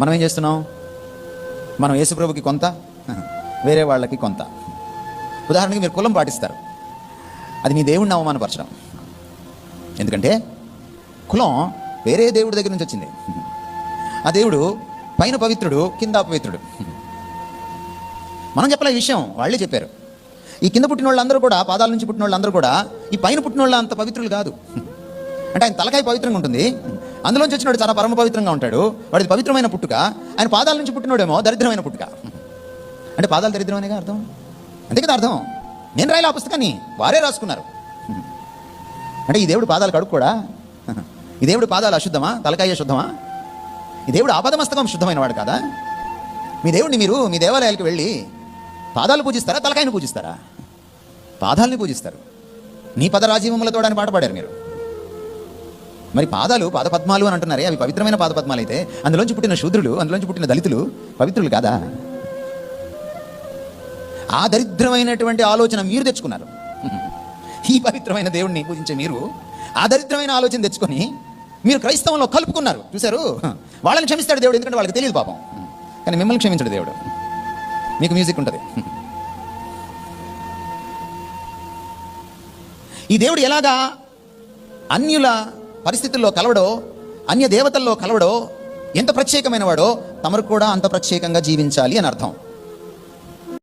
మనం ఏం చేస్తున్నాం? మనం యేసుప్రభుకి కొంత వేరే వాళ్ళకి కొంత. ఉదాహరణకి మీరు కులం పాటిస్తారు. అది మీ దేవుడిని అవమానపరచడం. ఎందుకంటే కులం వేరే దేవుడి దగ్గర నుంచి వచ్చింది. ఆ దేవుడు పైన పవిత్రుడు కింద అపవిత్రుడు. మనం చెప్పలే విషయం వాళ్ళే చెప్పారు. ఈ కింద పుట్టిన వాళ్ళందరూ కూడా పాదాల నుంచి పుట్టిన వాళ్ళందరూ కూడా ఈ పైన పుట్టిన వాళ్ళ అంత పవిత్రులు కాదు. అంటే ఆయన తలకాయ పవిత్రంగా ఉంటుంది. అందులోంచి వచ్చినాడు చాలా పరమ పవిత్రంగా ఉంటాడు. వాడిది పవిత్రమైన పుట్టుక. ఆయన పాదాల నుంచి పుట్టినోడేమో దరిద్రమైన పుట్టుక. అంటే పాదాలు దరిద్రమనేగా అర్థం? అంతే కదా అర్థం నేను రాయలే ఆ పుస్తకాన్ని వారే రాసుకున్నారు. అంటే ఈ దేవుడు పాదాలు కడుక్కోడా ఈ దేవుడు పాదాలు అశుద్ధమా? తలకాయ శుద్ధమా ఈ దేవుడు ఆపదమస్తకం శుద్ధమైన వాడు కాదా? మీ దేవుడిని మీరు మీ దేవాలయాలకు వెళ్ళి పాదాలు పూజిస్తారా తలకాయని పూజిస్తారా? పాదాలని పూజిస్తారు. నీ పదరాజీవములతో అని పాట పాడారు మీరు. మరి పాదాలు పాదపద్మాలు అని అంటున్నారే అవి పవిత్రమైన పాదపద్మాలు అయితే అందులోంచి పుట్టిన శూద్రులు అందులోంచి పుట్టిన దళితులు పవిత్రులు కాదా? ఆ దరిద్రమైనటువంటి ఆలోచన మీరు తెచ్చుకున్నారు. ఈ పవిత్రమైన దేవుణ్ణి పూజించే మీరు ఆ దరిద్రమైన ఆలోచన తెచ్చుకొని మీరు క్రైస్తవంలో కలుపుకున్నారు. చూశారు? వాళ్ళని క్షమిస్తాడు దేవుడు ఎందుకంటే వాళ్ళకి తెలియదు పాపం. కానీ మిమ్మల్ని క్షమించడు దేవుడు. మీకు మ్యూజిక్ ఉంటుంది. ఈ దేవుడు ఎలాగా అన్యుల పరిస్థితుల్లో కలవడో అన్య దేవతల్లో కలవడో ఎంత ప్రత్యేకమైన వాడో తమరు కూడా అంత ప్రత్యేకంగా జీవించాలి అని అర్థం.